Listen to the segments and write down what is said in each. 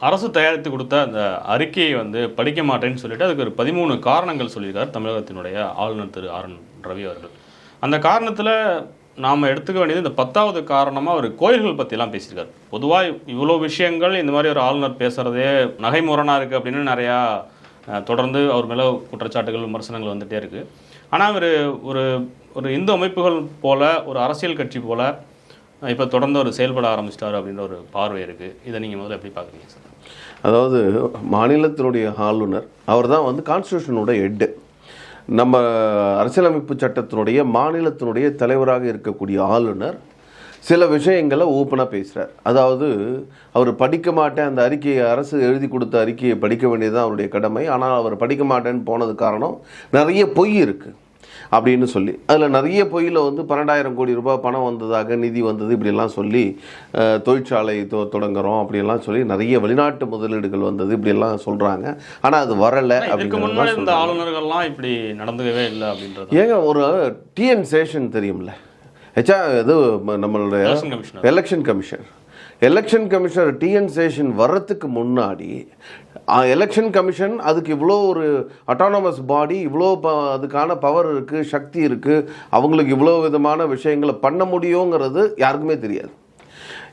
அரசு தயாரித்து கொடுத்த அந்த அறிக்கையை வந்து படிக்க மாட்டேன்னு சொல்லிட்டு அதுக்கு ஒரு பதிமூணு காரணங்கள் சொல்லியிருக்கார் தமிழகத்தினுடைய ஆளுநர் திரு ஆர் என் ரவி அவர்கள். அந்த காரணத்தில் நாம் எடுத்துக்க வேண்டியது இந்த பத்தாவது காரணமாக அவர் கோயில்கள் பற்றிலாம் பேசியிருக்காரு. பொதுவாக இவ்வளோ விஷயங்கள் இந்த மாதிரி ஒரு ஆளுநர் பேசுகிறதே நகைமுரணாக இருக்குது அப்படின்னு நிறையா தொடர்ந்து அவர் மேலே குற்றச்சாட்டுகள் விமர்சனங்கள் வந்துகிட்டே இருக்குது ஆனால் அவர் ஒரு ஒரு இந்து அமைப்புகள் போல ஒரு அரசியல் கட்சி போல இப்போ தொடர்ந்து ஒரு செயல்பட ஆரம்பிச்சிட்டாரு அப்படின்ற ஒரு பார்வை இருக்குது இதை நீங்கள் முதல்ல எப்படி பார்க்குறீங்க சார்? அதாவது மாநிலத்தினுடைய ஆளுநர் அவர் தான் வந்து கான்ஸ்டியூஷனோட ஹெட்டு நம்ம அரசியலமைப்பு சட்டத்தினுடைய மாநிலத்தினுடைய தலைவராக இருக்கக்கூடிய ஆளுநர் சில விஷயங்களை ஓப்பனாக பேசுகிறார் அதாவது அவர் படிக்க மாட்டேன் அந்த அறிக்கையை அரசு எழுதி கொடுத்த அறிக்கையை படிக்க வேண்டியது தான் அவருடைய கடமை. ஆனால் அவர் படிக்க மாட்டேன்னு போனது காரணம் நிறைய பொய் இருக்குது அப்படின்னு சொல்லி. அதில் நிறைய பொய்யில் வந்து பன்னெண்டாயிரம் கோடி ரூபாய் பணம் வந்ததாக நிதி வந்தது இப்படியெல்லாம் சொல்லி தொழிற்சாலை தொ தொடங்குறோம் அப்படியெல்லாம் சொல்லி நிறைய வெளிநாட்டு முதலீடுகள் வந்தது இப்படியெல்லாம் சொல்கிறாங்க ஆனால் அது வரலை தான் இந்த ஆளுநர்கள்லாம் இப்படி நடந்துக்கவே இல்லை அப்படின்றது. ஏங்க ஒரு டிஎன் சேஷன் தெரியும்ல? ஹெச்ஆ இது நம்மளுடைய election commission election commissioner T N Seshan வர்றதுக்கு முன்னாடி எலெக்ஷன் கமிஷன் அதுக்கு இவ்வளோ ஒரு அட்டானமஸ் பாடி இவ்வளோ ப அதுக்கான பவர் இருக்குது சக்தி இருக்குது அவங்களுக்கு இவ்வளோ விதமான விஷயங்களை பண்ண முடியுங்கிறது யாருக்குமே தெரியாது.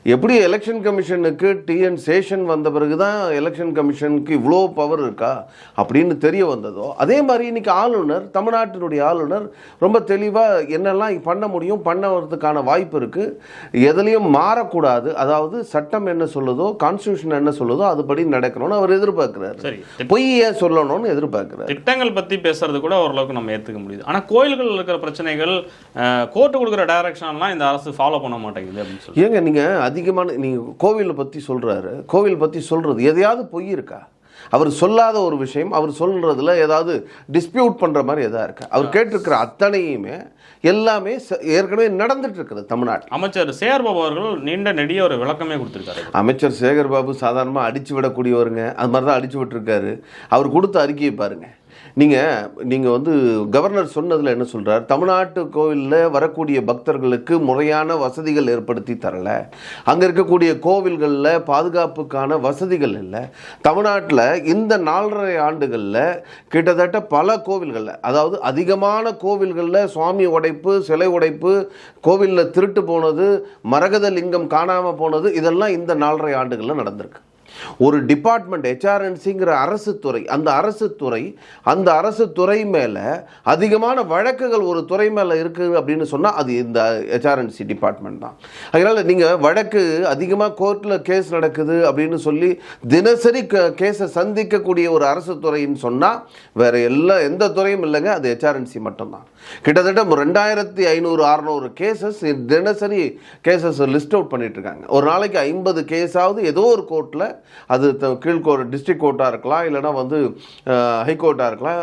எப்படி எலெக்ஷன் கமிஷனுக்கு டிஎன் சேஷன் வந்த பிறகு தான் எலெக்ஷன் கமிஷனுக்கு இவ்வளோ பவர் இருக்கா அப்படின்னு தெரிய வந்ததோ அதே மாதிரி இன்னைக்கு ஆளுநர் தமிழ்நாட்டினுடைய ஆளுநர் ரொம்ப தெளிவாக என்னெல்லாம் பண்ண முடியும் பண்ணறதுக்கான வாய்ப்பு இருக்குது எதுலேயும் மாறக்கூடாது. அதாவது சட்டம் என்ன சொல்லுதோ கான்ஸ்டியூஷன் என்ன சொல்லுதோ அதுபடி நடக்கணும்னு அவர் எதிர்பார்க்குறாரு. திட்- பொய்யை சொல்லணும்னு எதிர்பார்க்குறாரு. திட்டங்கள் பத்தி பேசுறது கூட ஓரளவுக்கு நம்ம ஏத்துக்க முடியுது. ஆனா கோயில்கள் இருக்கிற பிரச்சனைகள் கோர்ட்டு கொடுக்குற டைரக்ஷன்லாம் இந்த அரசு ஃபாலோ பண்ண மாட்டேங்குது அப்படின்னு சொல்லி ஏங்க நீங்கள் அதிகமான நீங்கள் கோவிலை பற்றி சொல்கிறாரு கோவில் பற்றி சொல்கிறது எதையாவது பொய் இருக்கா? அவர் சொல்லாத ஒரு விஷயம் அவர் சொல்றதுல ஏதாவது டிஸ்பியூட் பண்ணுற மாதிரி எதா இருக்கா? அவர் கேட்டிருக்கிற அத்தனையுமே எல்லாமே ஏற்கனவே நடந்துட்டு இருக்குது தமிழ்நாட்டில். அமைச்சர் சேர் பாபு அவர்கள் நீண்ட நெடிய ஒரு விளக்கமே கொடுத்திருக்காரு. அமைச்சர் சேகர் பாபு சாதாரணமாக அடிச்சு விடக்கூடியவருங்க. அது மாதிரி தான் அடிச்சு விட்டுருக்காரு. அவர் கொடுத்த அறிக்கையை பாருங்க. நீங்கள் நீங்கள் வந்து கவர்னர் சொன்னதில் என்ன சொல்கிறார் தமிழ்நாட்டு கோவிலில் வரக்கூடிய பக்தர்களுக்கு முறையான வசதிகள் ஏற்படுத்தி தரலை. அங்கே இருக்கக்கூடிய கோவில்களில் பாதுகாப்புக்கான வசதிகள் இல்லை. தமிழ்நாட்டில் இந்த நாலரை ஆண்டுகளில் கிட்டத்தட்ட பல கோவில்களில் அதாவது அதிகமான கோவில்களில் சுவாமி உடைப்பு சிலை உடைப்பு கோவிலில் திருட்டு போனது மரகத லிங்கம் காணாமல் போனது இதெல்லாம் இந்த நாலரை ஆண்டுகளில் நடந்திருக்கு. ஒரு டிபார்ட்மெண்ட் ஹெச்ஆர்என்சிங்கிற அரசு துறை அந்த அரசு துறை அந்த அரசு துறை மேலே அதிகமான வழக்குகள் ஒரு துறை மேலே இருக்குது அப்படின்னு சொன்னால் அது இந்த ஹெச்ஆர்என்சி டிபார்ட்மெண்ட் தான். அதனால் நீங்கள் வழக்கு அதிகமாக கோர்ட்டில் கேஸ் நடக்குது அப்படின்னு சொல்லி தினசரி க கேஸை சந்திக்கக்கூடிய ஒரு அரசு துறைன்னு சொன்னால் வேற எல்லா எந்த துறையும் இல்லைங்க. அது ஹெச்ஆர்என்சி மட்டும்தான். கிட்டத்தட்ட ரெண்டாயிரத்தி ஐநூறு அறநூறு கேசஸ் தினசரி கேசஸ் லிஸ்ட் அவுட் பண்ணிட்டு இருக்காங்க. ஒரு நாளைக்கு ஐம்பது கேஸாவது ஏதோ ஒரு கோர்ட்டில் அது த- கீழ்கோர்ட் டிஸ்ட்ரிக்ட் கோர்ட்டாக இருக்கலாம் இல்லைனா வந்து ஹைகோர்ட்டாக இருக்கலாம்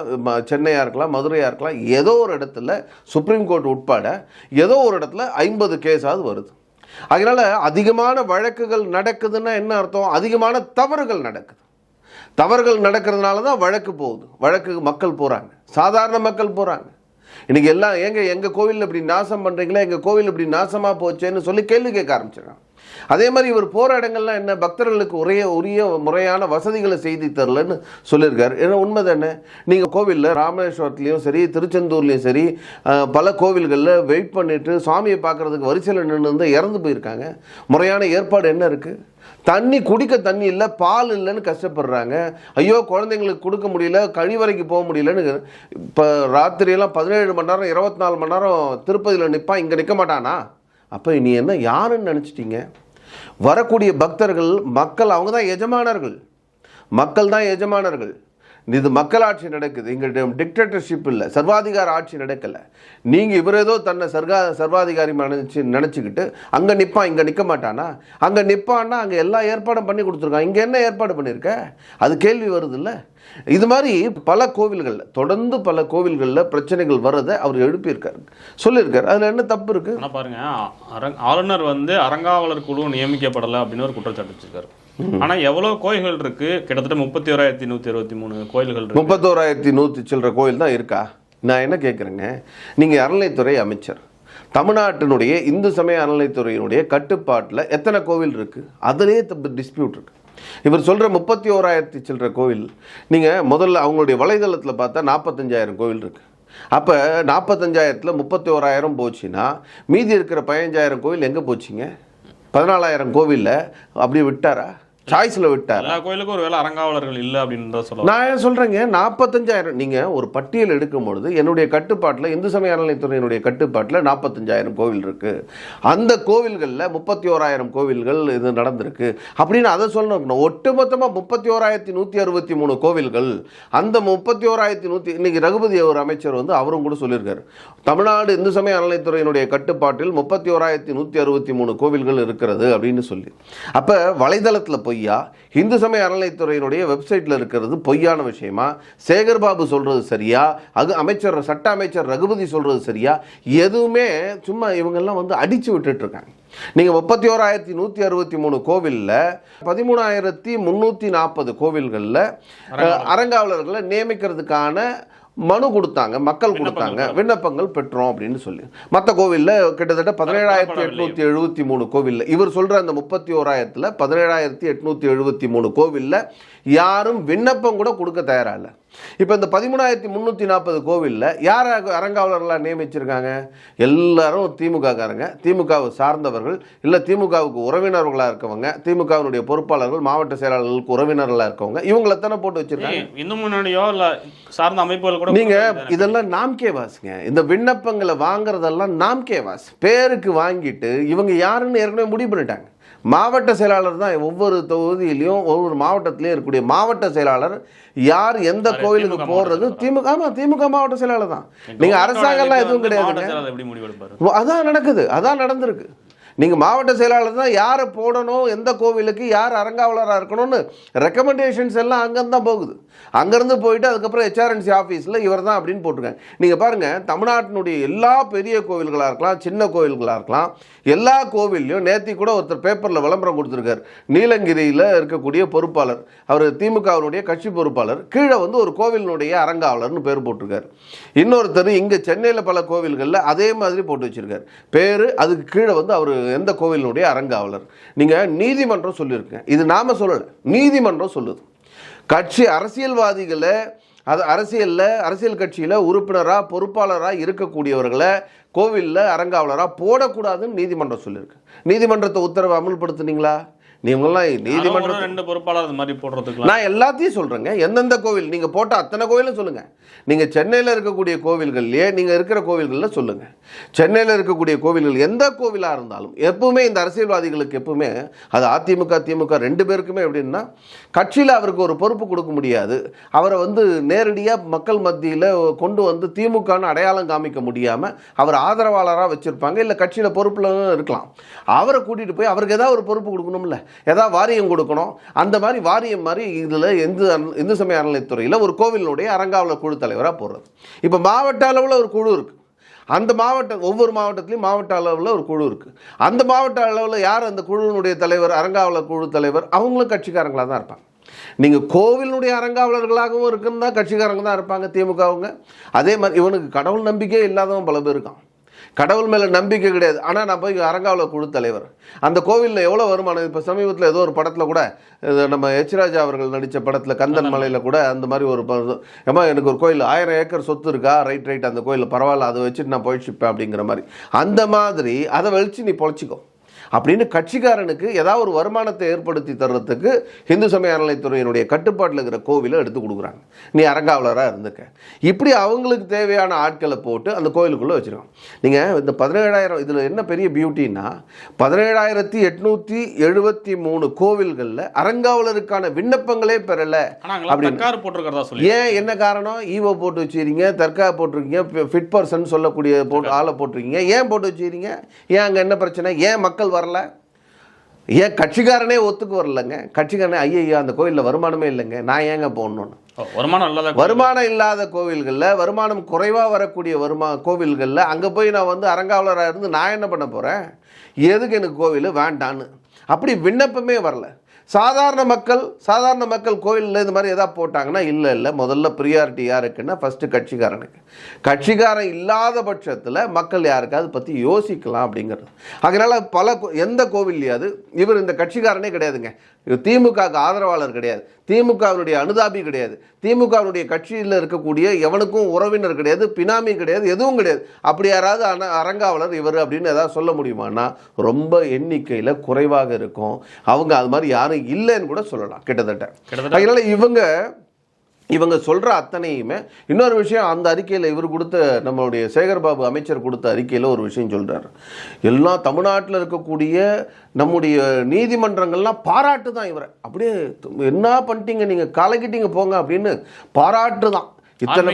சென்னையாக இருக்கலாம் மதுரையாக இருக்கலாம் ஏதோ ஒரு இடத்துல சுப்ரீம் கோர்ட் உட்பட ஏதோ ஒரு இடத்துல ஐம்பது கேஸாவது வருது. அதனால் அதிகமான வழக்குகள் நடக்குதுன்னா என்ன அர்த்தம்? அதிகமான தவறுகள் நடக்குது. தவறுகள் நடக்கிறதுனால தான் வழக்கு போகுது. வழக்கு மக்கள் போகிறாங்க சாதாரண மக்கள் போகிறாங்க இன்னைக்கு எல்லாம் ஏங்க எங்கள் கோவில் இப்படி நாசம் பண்ணுறீங்களா எங்கள் கோவில் இப்படி நாசமாக போச்சேன்னு சொல்லி கேள்வி கேட்க ஆரம்பிச்சிடறாங்க. அதே மாதிரி இவர் போகிற இடங்கள்லாம் என்ன? பக்தர்களுக்கு ஒரே உரிய முறையான வசதிகளை செய்து தரலன்னு சொல்லியிருக்காரு. ஏன்னா உண்மை தானே? நீங்கள் கோவிலில் ராமேஸ்வரத்துலேயும் சரி திருச்செந்தூர்லேயும் சரி பல கோவில்களில் வெயிட் பண்ணிட்டு சாமியை பார்க்கறதுக்கு வரிசையில் நின்று இருந்தால் இறந்து போயிருக்காங்க. முறையான ஏற்பாடு என்ன இருக்குது தண்ணி குடிக்க தண்ணி இல்லை பால் இல்லைன்னு கஷ்டப்படுறாங்க. ஐயோ குழந்தைங்களுக்கு கொடுக்க முடியல கழிவறைக்கு போக முடியலன்னு இப்போ ராத்திரியெல்லாம் பதினேழு மணி நேரம் இருபத்தி நாலு மணி நேரம் திருப்பதியில் நிற்பான் இங்கே நிற்க மாட்டானா? அப்போ நீ என்ன? யாருன்னு நினச்சிட்டீங்க? வரக்கூடிய பக்தர்கள் மக்கள் அவங்க தான் எஜமானர்கள். மக்கள் தான் எஜமானர்கள். இது மக்களாட்சி நடக்குது. இங்கே டிக்டேட்டர்ஷிப் இல்லை. சர்வாதிகார ஆட்சி நடக்கலை. நீங்கள் இவர் ஏதோ தன்னை சர்கா சர்வாதிகாரி நினச்சி நினச்சிக்கிட்டு அங்கே நிற்பான் இங்கே நிற்க மாட்டானா? அங்கே நிற்பான்னா அங்கே எல்லா ஏற்பாடும் பண்ணி கொடுத்துருக்கான். இங்கே என்ன ஏற்பாடு பண்ணியிருக்க அது கேள்வி வருதுல்ல. இது மாதிரி பல கோவில்களில் தொடர்ந்து பல கோவில்களில் பிரச்சனைகள் வர்றதை அவர் எழுப்பியிருக்காரு. சொல்லியிருக்காரு. அதில் என்ன தப்பு இருக்குது ஆனா பாருங்க அரங் ஆளுநர் வந்து அரங்காவலர் குழு நியமிக்கப்படலை அப்படின்னு ஒரு குற்றச்சாட்டு வச்சிருக்காரு. ஆனா எவ்வளவு கோயில்கள் இருக்கு? கிட்டத்தட்ட முப்பத்தி ஓராயிரத்தி நூத்தி இருபத்தி மூணு கோயில்கள் இருக்கு. முப்பத்தோராயிரத்தி நூற்றி சில்லற கோயில் தான் இருக்கா? நான் என்ன கேட்குறேங்க நீங்கள் அறநிலைத்துறை அமைச்சர். தமிழ்நாட்டினுடைய இந்து சமய அறநிலைத்துறையினுடைய கட்டுப்பாட்டில் எத்தனை கோவில் இருக்குது அதிலேயே டிஸ்பியூட் இருக்கு. இவர் சொல்கிற முப்பத்தி ஓராயிரத்தி சில்லற கோவில் நீங்கள் முதல்ல அவங்களுடைய வலைதளத்தில் பார்த்தா நாற்பத்தஞ்சாயிரம் கோவில் இருக்குது அப்போ நாற்பத்தஞ்சாயிரத்தில் முப்பத்தி ஓராயிரம் போச்சுன்னா மீதி இருக்கிற பதினஞ்சாயிரம் கோவில் எங்கே போச்சுங்க? பதினாலாயிரம் கோவிலில் அப்படியே விட்டாரா? சாய்ஸில் விட்டாரா? எல்லா கோயிலுக்கும் ஒரு வேளை அறங்காவலர்கள் இல்லை அப்படின்னு தான் சொல்ல நான் ஏன் சொல்கிறேங்க நாற்பத்தஞ்சாயிரம் நீங்கள் ஒரு பட்டியல் எடுக்கும் பொழுது என்னுடைய கட்டுப்பாட்டில் இந்து சமய அறநிலைத்துறையினுடைய கட்டுப்பாட்டில் நாற்பத்தஞ்சாயிரம் கோவில் இருக்குது அந்த கோவில்களில் முப்பத்தி ஓராயிரம் கோவில்கள் இது நடந்திருக்கு. அப்படின்னு அதை சொல்லணும். ஒட்டுமொத்தமாக முப்பத்தி ஓராயிரத்தி நூற்றி அறுபத்தி மூணு கோவில்கள் அந்த முப்பத்தி ஓராயிரத்தி நூற்றி இன்னைக்கு ரகுபதி ஒரு அமைச்சர் வந்து அவரும் கூட சொல்லியிருக்காரு. தமிழ்நாடு இந்து சமய அறநிலைத்துறையினுடைய கட்டுப்பாட்டில் முப்பத்தி ஓராயிரத்தி நூற்றி அறுபத்தி மூணு கோவில்கள் இருக்கிறது அப்படின்னு சொல்லி. அப்போ வலைதளத்தில் பொய்யா? இந்து சமய அறநிலைத்துறையினுடைய வெப்சைட்டில் இருக்கிறது பொய்யான விஷயமா? சேகர் பாபு சொல்கிறது சரியா? அது அமைச்சர் சட்ட அமைச்சர் ரகுபதி சொல்கிறது சரியா? எதுவுமே சும்மா இவங்கெல்லாம் வந்து அடித்து விட்டுட்டு இருக்காங்க நீங்கள் முப்பத்தி ஓராயிரத்தி நூற்றி அறுபத்தி மூணு கோவிலில் பதிமூணாயிரத்தி முந்நூற்றி நாற்பது கோவில்களில் அறங்காவலர்களை நியமிக்கிறதுக்கான மனு கொடுத்தாங்க மக்கள் கொடுத்தாங்க விண்ணப்பங்கள் பெற்றோம் அப்படின்னு சொல்லி. மற்ற கோவிலில் கிட்டத்தட்ட பதினேழாயிரத்தி எட்நூத்தி எழுபத்தி மூணு கோவிலில் இவர் சொல்ற அந்த முப்பத்தி ஓராயிரத்தில் பதினேழாயிரத்தி எட்நூத்தி எழுபத்தி மூணு கோவிலில் யாரும் விண்ணப்பம் கூட கொடுக்க தயாரா இல்லை. இப்போ இந்த பதிமூணாயிரத்தி முந்நூற்றி நாற்பது கோவிலில் யார் அறங்காவலர்களாக நியமிச்சிருக்காங்க? எல்லாரும் திமுககாரங்க திமுகவை சார்ந்தவர்கள் இல்லை திமுகவுக்கு உறவினர்களாக இருக்கவங்க திமுகவினுடைய பொறுப்பாளர்கள் மாவட்ட செயலாளர்களுக்கு உறவினர்களாக இருக்கவங்க இவங்களை தானே போட்டு வச்சிருக்காங்க? இன்னும் முன்னாடியோ இல்ல சார்ந்த அமைப்புகள் கூட நீங்க இதெல்லாம் நாம் கேவாஸுங்க இந்த விண்ணப்பங்களை வாங்குறதெல்லாம் நாம் கேவாஸ் பேருக்கு வாங்கிட்டு இவங்க யாருன்னு ஏற்கனவே முடிவு பண்ணிட்டாங்க. மாவட்ட செயலாளர் தான் ஒவ்வொரு தொகுதியிலையும் ஒவ்வொரு மாவட்டத்திலையும் இருக்கக்கூடிய மாவட்ட செயலாளர் யார் எந்த கோயிலுக்கு போடுறது திமுக ஆமா திமுக மாவட்ட செயலாளர் தான். நீங்க அரசாங்கம்லாம் எதுவும் முடிவெடுப்பாரு? அதான் நடக்குது அதான் நடந்திருக்கு. நீங்க மாவட்ட செயலாளர் தான் யாரை போடணும் எந்த கோவிலுக்கு யார் அரங்காவலராக இருக்கணும்னு ரெக்கமெண்டேஷன்ஸ் எல்லாம் அங்கேருந்து தான் போகுது. அங்கேருந்து போயிட்டு அதுக்கப்புறம் ஹெச்ஆர்என்சி ஆஃபீஸில் இவர் தான் அப்படின்னு போட்டிருக்காங்க நீங்கள் பாருங்கள் தமிழ்நாட்டினுடைய எல்லா பெரிய கோவில்களாக இருக்கலாம் சின்ன கோவில்களாக இருக்கலாம் எல்லா கோவில்லையும் நேத்தி கூட ஒருத்தர் பேப்பரில் விளம்பரம் கொடுத்துருக்காரு. நீலகிரியில் இருக்கக்கூடிய பொறுப்பாளர் அவர் திமுகவினுடைய கட்சி பொறுப்பாளர் கீழே வந்து ஒரு கோவிலினுடைய அரங்காவலர்னு பேர் போட்டிருக்கார். இன்னொருத்தர் இங்கே சென்னையில் பல கோவில்களில் அதே மாதிரி போட்டு வச்சுருக்கார். பேர் அதுக்கு கீழே வந்து அவர் எந்த கோவிலினுடைய அரங்காவலர் நீங்கள் நீதிமன்றம் சொல்லியிருக்கேன் இது நாம சொல்லலை நீதிமன்றம் சொல்லுது. கட்சி அரசியல்வாதிகளை அது அரசியலில் அரசியல் கட்சியில் உறுப்பினராக பொறுப்பாளராக இருக்கக்கூடியவர்களை கோவிலில் அரங்காவலராக போடக்கூடாதுன்னு நீதிமன்றம் சொல்லியிருக்கு. நீதிமன்றத்தை உத்தரவை அமல்படுத்துனீங்களா? நீங்களாம் நீதிமன்றம் ரெண்டு பொறுப்பாளர் அது மாதிரி போடுறதுக்கு நான் எல்லாத்தையும் சொல்கிறேங்க எந்தெந்த கோவில் நீங்கள் போட்ட அத்தனை கோவிலும் சொல்லுங்கள் நீங்கள் சென்னையில் இருக்கக்கூடிய கோவில்கள்லையே நீங்கள் இருக்கிற கோவில்களில் சொல்லுங்கள் சென்னையில் இருக்கக்கூடிய கோவில்கள் எந்த கோவிலாக இருந்தாலும் எப்பவுமே இந்த அரசியல்வாதிகளுக்கு எப்பவுமே அது அதிமுக திமுக ரெண்டு பேருக்குமே எப்படின்னா கட்சியில் அவருக்கு ஒரு பொறுப்பு கொடுக்க முடியாது. அவரை வந்து நேரடியாக மக்கள் மத்தியில் கொண்டு வந்து திமுகன்னு அடையாளம் காமிக்க முடியாமல் அவர் ஆதரவாளராக வச்சுருப்பாங்க இல்லை கட்சியில் பொறுப்பில் இருக்கலாம். அவரை கூட்டிகிட்டு போய் அவருக்கு ஏதாவது ஒரு பொறுப்பு கொடுக்கணும்ல. ஏதாவது வாரியம் கொடுக்கணும். அந்த மாதிரி வாரியம் மாதிரி இதில் இந்து இந்து சமய அறநிலையத்துறையில் ஒரு கோவிலினுடைய அறங்காவலர் குழு தலைவராக போடுறது. இப்போ மாவட்ட அளவில் ஒரு குழு இருக்குது அந்த மாவட்ட ஒவ்வொரு மாவட்டத்திலையும் மாவட்ட அளவில் ஒரு குழு இருக்குது அந்த மாவட்ட அளவில் யார் அந்த குழுவினுடைய தலைவர் அரங்காவலர் குழு தலைவர்? அவங்களும் கட்சிக்காரங்களாக தான் இருப்பாங்க. நீங்கள் கோவிலினுடைய அறங்காவலர்களாகவும் இருக்குன்னு தான் கட்சிக்காரங்க தான் இருப்பாங்க திமுகவுங்க. அதே மாதிரி இவனுக்கு கடவுள் நம்பிக்கையே இல்லாதவன் பல பேர் இருக்கான். கடவுள் மேலே நம்பிக்கை கிடையாது. ஆனால் நான் போய் அரங்காவல குழு தலைவர். அந்த கோவிலில் எவ்வளோ வருமானம்? இப்போ சமீபத்தில் ஏதோ ஒரு படத்தில் கூட நம்ம எச் ராஜா அவர்கள் நடித்த படத்தில் கந்தன் மலையில் கூட அந்த மாதிரி ஒரு ஏம்மா எனக்கு ஒரு கோயில் ஆயிரம் ஏக்கர் சொத்து இருக்கா? ரைட் ரைட் அந்த கோயிலில் பரவாயில்ல அதை வச்சுட்டு நான் போயிடுச்சுப்பேன் அப்படிங்கிற மாதிரி. அந்த மாதிரி அதை வலிச்சு நீ பொழைச்சிக்கோ. அப்படின்னு கட்சிக்காரனுக்கு ஏதாவது ஒரு வருமானத்தை ஏற்படுத்தி தர்றதுக்கு இந்து சமய அறநிலைத்துறையினுடைய கட்டுப்பாட்டில் இருக்கிற கோவிலை எடுத்து கொடுக்குறாங்க. நீ அரங்காவலராக இருந்துக்க. இப்படி அவங்களுக்கு தேவையான ஆட்களை போட்டு அந்த கோயிலுக்குள்ளே வச்சுருக்கோம் நீங்கள் இந்த பதினேழாயிரம் இதில் என்ன பெரிய பியூட்டின்னா பதினேழாயிரத்தி எட்நூற்றி எழுபத்தி மூணு கோவில்களில் அரங்காவலருக்கான விண்ணப்பங்களே பெறலை அப்படின்னு. போட்டிருக்கிறதா சொல்லி ஏன் என்ன காரணம்? ஈவோ போட்டு வச்சிருக்கீங்க தற்கா போட்டிருக்கீங்க ஃபிட் பர்சன் சொல்லக்கூடிய போட்டு ஆளை போட்டிருக்கீங்க. ஏன் போட்டு வச்சிருக்கீங்க? ஏன் அங்கே என்ன பிரச்சனை? ஏன் மக்கள் வரல. ஏன் கட்சிக்காரனே ஒத்துக்கு வரலங்க? கட்சிக்காரனே ஐயையோ அந்த கோயிலில் வருமானமே இல்லைங்க. நான் ஏங்க போடணும்னு ஓ, வருமானம் இல்லாத வருமானம் இல்லாத கோவில்களில் வருமானம் குறைவாக வரக்கூடிய வருமா கோவில்களில் அங்கே போய் நான் வந்து அரங்காவலராக இருந்து நான் என்ன பண்ண போகிறேன் எதுக்கு எனக்கு கோவில் வேண்டான்னு. அப்படி விண்ணப்பமே வரல. சாதாரண மக்கள் சாதாரண மக்கள் கோயிலில் இந்த மாதிரி எதாவது போட்டாங்கன்னா இல்லை இல்லை. முதல்ல ப்ரியாரிட்டி யாருக்குன்னா ஃபஸ்ட்டு கட்சிக்காரனுக்கு. கட்சிக்காரன் இல்லாத பட்சத்தில் மக்கள் யாருக்காவது பற்றி யோசிக்கலாம் அப்படிங்கிறது. அதனால் பல கோ- எந்த கோவில்லையாவது இவர் இந்த கட்சிக்காரனே கிடையாதுங்க. திமுகவுக்கு ஆதரவாளர் கிடையாது. திமுகவினுடைய அனுதாபி கிடையாது. திமுகவினுடைய கட்சியில் இருக்கக்கூடிய எவனுக்கும் உறவினர் கிடையாது பினாமி கிடையாது எதுவும் கிடையாது. அப்படி யாராவது அன அரங்காவலர் இவர் அப்படின்னு ஏதாவது சொல்ல முடியுமான்னா ரொம்ப எண்ணிக்கையில் குறைவாக இருக்கும். அவங்க அது மாதிரி யாரும் இல்லைன்னு கூட சொல்லலாம் கிட்டத்தட்ட. அதனால இவங்க இவங்க சொல்ற அத்தனையுமே இன்னொரு விஷயம் அந்த அறிக்கையில் இவர் கொடுத்த நம்மளுடைய சேகர்பாபு அமைச்சர் கொடுத்த அறிக்கையில் ஒரு விஷயம் சொல்றாரு. எல்லாம் தமிழ்நாட்டில் இருக்கக்கூடிய நம்முடைய நீதிமன்றங்கள்லாம் பாராட்டு தான் இவரை. அப்படியே என்ன பண்ணிட்டீங்க நீங்க கலக்கிட்டீங்க போங்க அப்படின்னு பாராட்டு தான் இத்தனை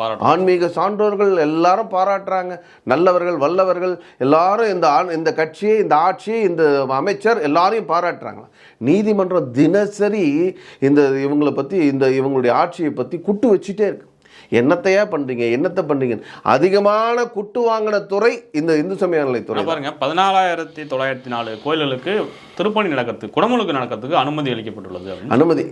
பாராட்டும் ஆன்மீக சான்றோர்கள் எல்லாரும் பாராட்டுறாங்க. நல்லவர்கள் வல்லவர்கள் எல்லாரும் இந்த ஆண் இந்த கட்சி இந்த ஆட்சி இந்த அமைச்சர் எல்லாரையும் பாராட்டுறாங்க. நீதிமன்றம் தினசரி இந்த இவங்களை பற்றி இந்த இவங்களுடைய ஆட்சியை பற்றி குட்டு வச்சுட்டே இருக்கு. என்னத்தையா பண்றீங்க? என்னத்தை பண்றீங்க? அதிகமான குட்டு வாங்கின துறை இந்த இந்து சமய அறநிலைத்துறை ஆனா பாருங்க பதினாலாயிரத்தி தொள்ளாயிரத்தி நாலு கோயில்களுக்கு திருப்பணி நடக்கிறதுக்கு குடமுழுக்கு நடக்கிறதுக்கு அனுமதி அளிக்கப்பட்டுள்ளது அனுமதி.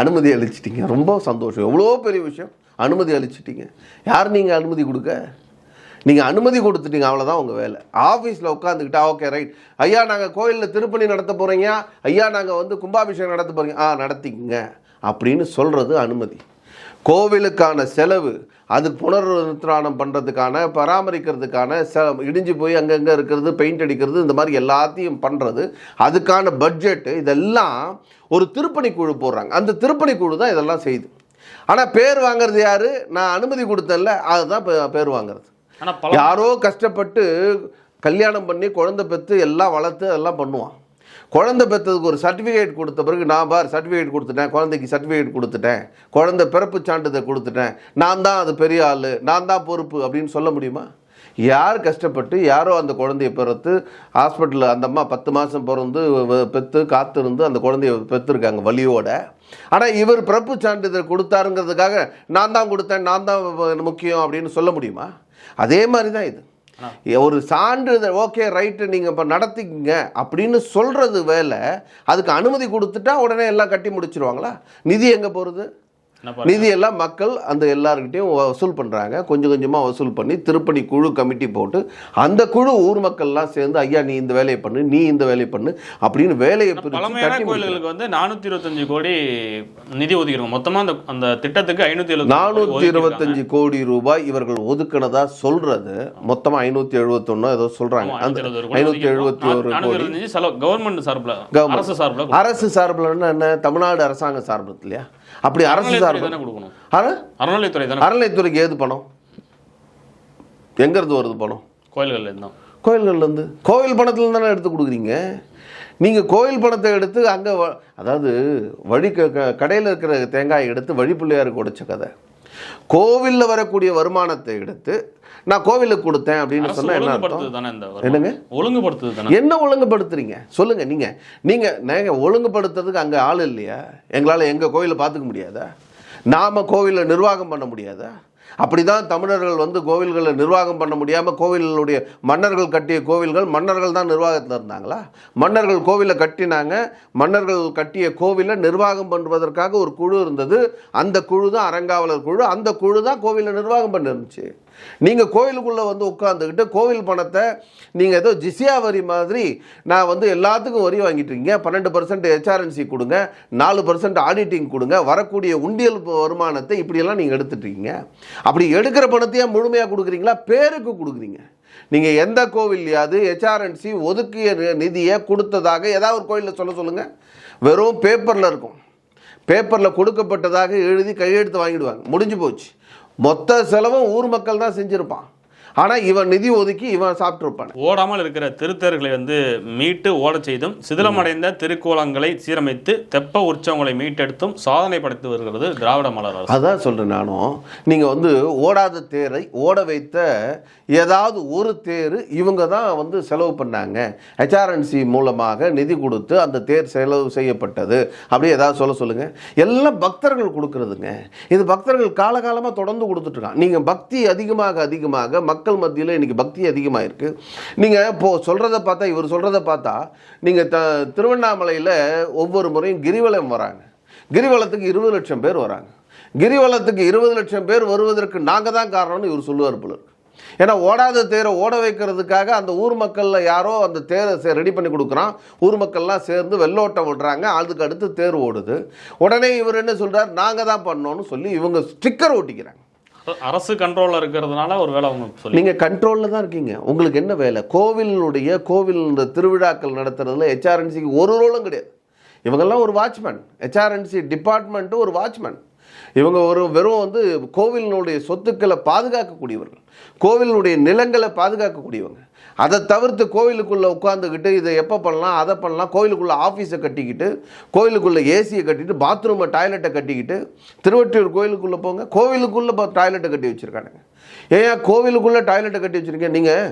அனுமதி அளிச்சிட்டிங்க. ரொம்ப சந்தோஷம். எவ்வளோ பெரிய விஷயம். அனுமதி அளிச்சிட்டிங்க. யார் நீங்கள் அனுமதி கொடுக்க? நீங்கள் அனுமதி கொடுத்துட்டீங்க. அவ்வளோதான் உங்கள் வேலை. ஆஃபீஸில் உட்காந்துக்கிட்டா ஓகே ரைட் ஐயா நாங்கள் கோயிலில் திருப்பணி நடத்த போகிறீங்க ஐயா நாங்கள் வந்து கும்பாபிஷேகம் நடத்த போகிறீங்க ஆ நடத்திக்கங்க. அப்படின்னு சொல்கிறது அனுமதி. கோவிலுக்கான செலவு அது புனர்நிர்மாணம் பண்ணுறதுக்கான பராமரிக்கிறதுக்கான செ இடிஞ்சு போய் அங்கங்கே இருக்கிறது பெயிண்ட் அடிக்கிறது இந்த மாதிரி எல்லாத்தையும் பண்ணுறது அதுக்கான பட்ஜெட்டு இதெல்லாம் ஒரு திருப்பணி குழு போடுறாங்க. அந்த திருப்பணி குழு தான் இதெல்லாம் செய்யுது. ஆனால் பேர் வாங்குறது யாரு? நான் அனுமதி கொடுத்தேன்ல அதுதான் பேர் வாங்குறது. யாரோ கஷ்டப்பட்டு கல்யாணம் பண்ணி குழந்தை பெற்று எல்லாம் வளர்த்து எல்லாம் பண்ணுவான். குழந்தை பெற்றதுக்கு ஒரு சர்டிஃபிகேட் கொடுத்த பிறகு நான் பார் சர்டிஃபிகேட் கொடுத்துட்டேன். குழந்தைக்கு சர்டிஃபிகேட் கொடுத்துட்டேன். குழந்தை பிறப்பு சான்றிதழ் கொடுத்துட்டேன். நான் தான் அது பெரிய ஆள். நான் தான் பொறுப்பு. அப்படின்னு சொல்ல முடியுமா? யார் கஷ்டப்பட்டு யாரோ அந்த குழந்தைய பிறத்து ஹாஸ்பிட்டலில் அந்த அம்மா பத்து மாதம் பிறந்து பெற்று காத்திருந்து அந்த குழந்தைய பெற்றுருக்காங்க வலியோட. ஆனால் இவர் பிறப்பு சான்றிதழ் கொடுத்தாருங்கிறதுக்காக நான் தான் கொடுத்தேன். நான் தான் முக்கியம். அப்படின்னு சொல்ல முடியுமா? அதே மாதிரி தான் இது. ஒரு சான்றிதழ் ஓகே ரைட்டு நீங்கள் இப்போ நடத்திக்கங்க அப்படின்னு சொல்கிறது வேலை. அதுக்கு அனுமதி கொடுத்துட்டா உடனே எல்லாம் கட்டி முடிச்சிருவாங்களா? நிதி எங்கே போகிறது நிதி எல்லாம் மக்கள் அந்த எல்லார்கிட்டையும் வசூல் பண்ணுறாங்க கொஞ்சம் கொஞ்சமாக வசூல் பண்ணி திருப்பணி குழு கமிட்டி போட்டு அந்த குழு ஊர் மக்கள்லாம் சேர்ந்து ஐயா நீ இந்த வேலையை பண்ணு நீ இந்த வேலையை பண்ணு அப்படின்னு வேலையை முடிக்கிறாங்க. கோயில்களுக்கு வந்து நானூத்தி இருபத்தஞ்சு கோடி நிதி ஒதுக்கிருக்கோம் மொத்தமா அந்த அந்த திட்டத்துக்கு ஐநூத்தி எழுபது நானூற்றி இருபத்தஞ்சு கோடி ரூபாய் இவர்கள் ஒதுக்குனதா சொல்றது. மொத்தமா ஐநூற்றி எழுபத்தொன்னு ஏதோ சொல்றாங்க. அந்த ஐநூற்றி எழுபத்தி ஒரு கோடி. கவர்மெண்ட் சார்பில். அரசு சார்பில் அரசு சார்பில் என்ன? தமிழ்நாடு அரசாங்க சார்பு இல்லையா? அப்படி அரசு அறநிலையத்துறை சார்பு. தானே கொடுக்கணும். ஆனா அறநிலையத்துறை தானே அறநிலைத்துறைக்கு ஏது பணம்? எங்கேருந்து வருது பணம்? கோயில்கள்ல இருந்தோம் கோயில்கள்லேருந்து. கோவில் பணத்துல தானே எடுத்து கொடுக்குறீங்க? நீங்கள் கோயில் பணத்தை எடுத்து அங்கே அதாவது வழி கடையில் இருக்கிற தேங்காயை எடுத்து வழி பிள்ளையாருக்கு உடைச்ச கதை. கோவிலில் வரக்கூடிய வருமானத்தை எடுத்து நான் கோவிலுக்கு கொடுத்தேன் அப்படின்னு சொன்னா என்ன என்னங்க? தானே என்ன ஒழுங்குபடுத்துறீங்க? சொல்லுங்க நீங்க. நீங்க நீங்க ஒழுங்குபடுத்துறதுக்கு அங்க ஆள் இல்லையா? எங்களால எங்க கோயிலை பார்த்துக்க முடியாதா? நாம கோவிலை நிர்வாகம் பண்ண முடியாதா? அப்படிதான் தமிழர்கள் வந்து கோவில்களை நிர்வாகம் பண்ண முடியாமல் கோவில்களுடைய மன்னர்கள் கட்டிய கோவில்கள் மன்னர்கள் தான் நிர்வாகத்தில் இருந்தாங்களா? மன்னர்கள் கோவிலை கட்டினாங்க மன்னர்கள் கட்டிய கோவிலை நிர்வாகம் பண்ணுவதற்காக ஒரு குழு இருந்தது. அந்த குழு தான் அறங்காவலர் குழு. அந்த குழு தான் கோவிலை நிர்வாகம் பண்ணிருந்துச்சு. நீங்கள் கோயிலுக்குள்ளே வந்து உட்காந்துக்கிட்டு கோவில் பணத்தை நீங்கள் ஏதோ ஜிசியா வரி மாதிரி நான் வந்து எல்லாத்துக்கும் வரி வாங்கிட்டு இருக்கீங்க பன்னெண்டு பர்சன்ட் ஹெச்ஆர்என்சி கொடுங்க. நாலு பர்சன்ட் ஆடிட்டிங் கொடுங்க. வரக்கூடிய உண்டியல் வருமானத்தை இப்படியெல்லாம் நீங்கள் எடுத்துட்டு இருக்கீங்க அப்படி எடுக்கிற பணத்தையே முழுமையாக கொடுக்குறீங்களா? பேருக்கு கொடுக்குறீங்க. நீங்கள் எந்த கோவில்லையாவது ஹெச்ஆர்என்சி ஒதுக்கிய நி- நிதியை கொடுத்ததாக ஏதாவது ஒரு கோயிலில் சொல்ல சொல்லுங்கள் வெறும் பேப்பரில் இருக்கும். பேப்பரில் கொடுக்கப்பட்டதாக எழுதி கையெழுத்து வாங்கிடுவாங்க. முடிஞ்சு போச்சு. மொத்த செலவும் ஊர் மக்கள் தான் செஞ்சுருப்பான். ஆனால் இவன் நிதி ஒதுக்கி இவன் சாப்பிட்ருப்பான் ஓடாமல் இருக்கிற திருத்தேர்களை வந்து மீட்டு ஓடச் செய்தும் சிதிலமடைந்த திருக்கோலங்களை சீரமைத்து தெப்ப உற்சவங்களை மீட்டெடுத்தும் சாதனை படைத்து வருகிறது திராவிட மலர் அதான் சொல்கிறேன் நானும். நீங்கள் வந்து ஓடாத தேரை ஓட வைத்த ஏதாவது ஒரு தேர் இவங்க தான் வந்து செலவு பண்ணாங்க. ஹெச்ஆர்என்சி மூலமாக நிதி கொடுத்து அந்த தேர் செலவு செய்யப்பட்டது. அப்படியே ஏதாவது சொல்ல சொல்லுங்கள் எல்லாம் பக்தர்கள் கொடுக்கறதுங்க. இது பக்தர்கள் காலகாலமாக தொடர்ந்து கொடுத்துட்ருக்காங்க நீங்கள் பக்தி அதிகமாக அதிகமாக மக்கள் மக்கள் மத்தியில் இன்னைக்கு பக்தி அதிகமாக இருக்குது நீங்கள் இப்போ சொல்கிறத பார்த்தா இவர் சொல்கிறத பார்த்தா நீங்கள் த திருவண்ணாமலையில் ஒவ்வொரு முறையும் கிரிவலம் வராங்க. கிரிவலத்துக்கு இருபது லட்சம் பேர் வராங்க. கிரிவலத்துக்கு இருபது லட்சம் பேர் வருவதற்கு நாங்கள் தான் காரணம்னு இவர் சொல்லுவார் போல ஏன்னா ஓடாத தேரை ஓட வைக்கிறதுக்காக அந்த ஊர் மக்களில் யாரோ அந்த தேரை ரெடி பண்ணி கொடுக்குறான். ஊர் மக்கள்லாம் சேர்ந்து வெள்ளோட்டம் விடுறாங்க. அதுக்கு அடுத்து தேர் ஓடுது. உடனே இவர் என்ன சொல்கிறார் நாங்கள் தான் பண்ணோன்னு சொல்லி இவங்க ஸ்டிக்கர் ஒட்டிக்கிறாங்க. அரசு கண்ட்ரோலில் இருக்கிறதுனால ஒரு வேலை அவங்க சொல்லி நீங்கள் கண்ட்ரோலில் தான் இருக்கீங்க. உங்களுக்கு என்ன வேலை? கோவிலுடைய கோவில் இந்த திருவிழாக்கள் நடத்துறதுல ஹெச்ஆர்என்சிக்கு ஒரு ரோலும் கிடையாது. இவங்கெல்லாம் ஒரு வாட்ச்மேன் ஹெச்ஆர்என்சி டிபார்ட்மெண்ட்டு ஒரு வாட்ச்மேன் இவங்க ஒரு வெறும் வந்து கோவிலினுடைய சொத்துக்களை பாதுகாக்கக்கூடியவர்கள். கோவிலினுடைய நிலங்களை பாதுகாக்கக்கூடியவங்க. அதை தவிர்த்து கோவிலுக்குள்ளே உட்காந்துக்கிட்டு இதை எப்போ பண்ணலாம் அதை பண்ணலாம் கோவிலுக்குள்ளே ஆஃபீஸை கட்டிக்கிட்டு கோவிலுக்குள்ளே ஏசியை கட்டிட்டு பாத்ரூமை டாய்லெட்டை கட்டிக்கிட்டு திருவற்றியூர் கோவிலுக்குள்ளே போங்க. கோவிலுக்குள்ளே இப்போ டாய்லெட்டை கட்டி வச்சுருக்கானுங்க. ஏன் கோவிலுக்குள்ளே டாய்லெட்டை கட்டி வச்சுருக்கேன் நீங்கள்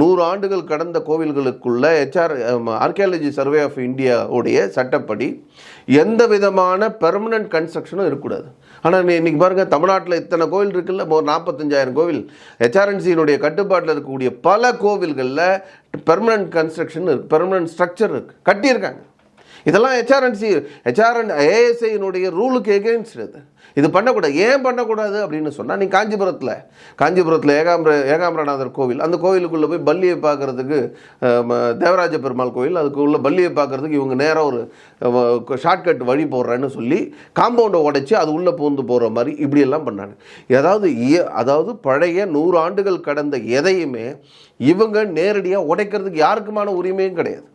நூறு ஆண்டுகள் கடந்த கோவில்களுக்குள்ளே ஹெச்ஆர் ஆர்கியாலஜி சர்வே ஆஃப் இந்தியாவுடைய சட்டப்படி எந்த விதமான பெர்மனன்ட் கன்ஸ்ட்ரக்ஷனும் இருக்கக்கூடாது. ஆனால் இன்றைக்கி பாருங்கள் தமிழ்நாட்டில் இத்தனை கோவில் இருக்குல்ல? ஒரு நாற்பத்தஞ்சாயிரம் கோவில். ஹெச்ஆர்என்சியினுடைய கட்டுப்பாட்டில் இருக்கக்கூடிய பல கோவில்களில் பெர்மனன்ட் கன்ஸ்ட்ரக்ஷன் இருக்குது பெர்மனன்ட் ஸ்ட்ரக்சர் இருக்குது கட்டியிருக்காங்க. இதெல்லாம் ஹெச்ஆர்என்சி ஹெச்ஆர்என் ஏஎஸ்ஐனுடைய ரூலுக்கு எகெயின்ஸ்ட் இது. இது பண்ணக்கூடாது. ஏன் பண்ணக்கூடாது அப்படின்னு சொன்னால் நீ காஞ்சிபுரத்தில் காஞ்சிபுரத்தில் ஏகாம்பர ஏகாம்பரநாதர் கோவில் அந்த கோவிலுக்குள்ளே போய் பள்ளியை பார்க்கறதுக்கு தேவராஜ பெருமாள் கோவில் அதுக்குள்ளே பள்ளியை பார்க்கறதுக்கு இவங்க நேராக ஒரு ஷார்ட்கட் வழி போடுறேன்னு சொல்லி காம்பவுண்டை உடைச்சி அது உள்ளே பூந்து போகிற மாதிரி இப்படியெல்லாம் பண்ணாங்க. ஏதாவது இய- அதாவது பழைய நூறு ஆண்டுகள் கடந்த எதையுமே இவங்க நேரடியாக உடைக்கிறதுக்கு யாருக்குமான உரிமையும் கிடையாது.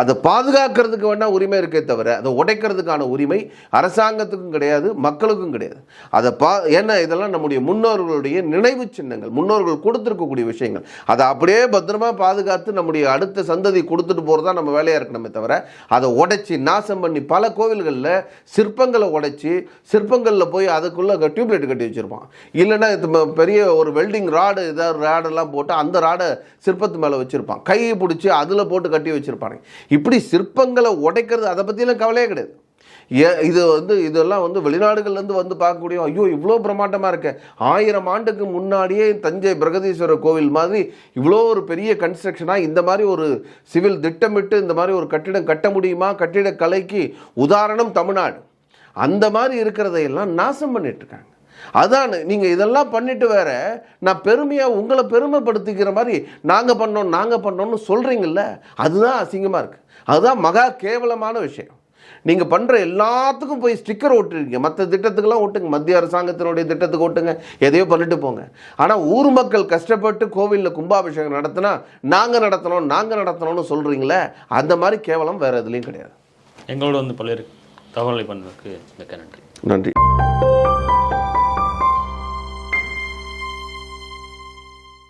அதை பாதுகாக்கிறதுக்கு வேணால் உரிமை இருக்கே தவிர அதை உடைக்கிறதுக்கான உரிமை அரசாங்கத்துக்கும் கிடையாது மக்களுக்கும் கிடையாது. அதை பா ஏன்னா இதெல்லாம் நம்முடைய முன்னோர்களுடைய நினைவு சின்னங்கள் முன்னோர்கள் கொடுத்துருக்கக்கூடிய விஷயங்கள். அதை அப்படியே பத்திரமா பாதுகாத்து நம்முடைய அடுத்த சந்ததி கொடுத்துட்டு போகிறது தான் நம்ம வேலையாக இருக்கணுமே தவிர அதை உடைச்சி நாசம் பண்ணி பல கோவில்களில் சிற்பங்களை உடைச்சி சிற்பங்களில் போய் அதுக்குள்ளே டியூப்லைட் கட்டி வச்சுருப்பான். இல்லைன்னா இது பெரிய ஒரு வெல்டிங் ராடு ஏதாவது ராடெல்லாம் போட்டு அந்த ராடை சிற்பத்து மேலே வச்சுருப்பான். கையை பிடிச்சி அதில் போட்டு கட்டி வச்சுருப்பாங்க இப்படி சிற்பங்களை உடைக்கிறது அதை பற்றிலாம் கவலையே கிடையாது. ஏ இது வந்து இதெல்லாம் வந்து வெளிநாடுகள்லேருந்து வந்து பார்க்கக்கூடிய ஐயோ இவ்வளோ பிரமாண்டமாக இருக்க. ஆயிரம் ஆண்டுக்கு முன்னாடியே தஞ்சை பிரகதீஸ்வரர் கோவில் மாதிரி இவ்வளோ ஒரு பெரிய கன்ஸ்ட்ரக்ஷனாக இந்த மாதிரி ஒரு சிவில் திட்டமிட்டு இந்த மாதிரி ஒரு கட்டிடம் கட்ட முடியுமா? கட்டிடக்கலைக்கு உதாரணம் தமிழ்நாடு. அந்த மாதிரி இருக்கிறதையெல்லாம் நாசம் பண்ணிட்டு இருக்காங்க. அதான் நீங்க இதெல்லாம் பண்ணிட்டு வேற நான் பெருமையா உங்களை பெருமைப்படுத்திக்கிற மாதிரி நாங்க பண்ணோம் நாங்க பண்ணோம்னு சொல்றீங்கல்ல அதுதான் அசிங்கமா இருக்கு. அதுதான் மகா கேவலமான விஷயம். நீங்க பண்ற எல்லாத்துக்கும் போய் ஸ்டிக்கர் ஓட்டுறீங்க மற்ற திட்டத்துக்கெல்லாம் ஓட்டுங்க. மத்திய அரசாங்கத்தினுடைய திட்டத்துக்கு ஓட்டுங்க. எதையோ பண்ணிட்டு போங்க. ஆனா ஊர் மக்கள் கஷ்டப்பட்டு கோவில்ல கும்பாபிஷேகம் நடத்தினா நாங்க நடத்தணும் நாங்க நடத்தணும்னு சொல்றீங்களே அந்த மாதிரி கேவலம் வேற எதுலையும் கிடையாது. எங்களோட வந்து பல்வேறு தகவல்களை பண்ணதுக்கு மிக்க நன்றி. நன்றி.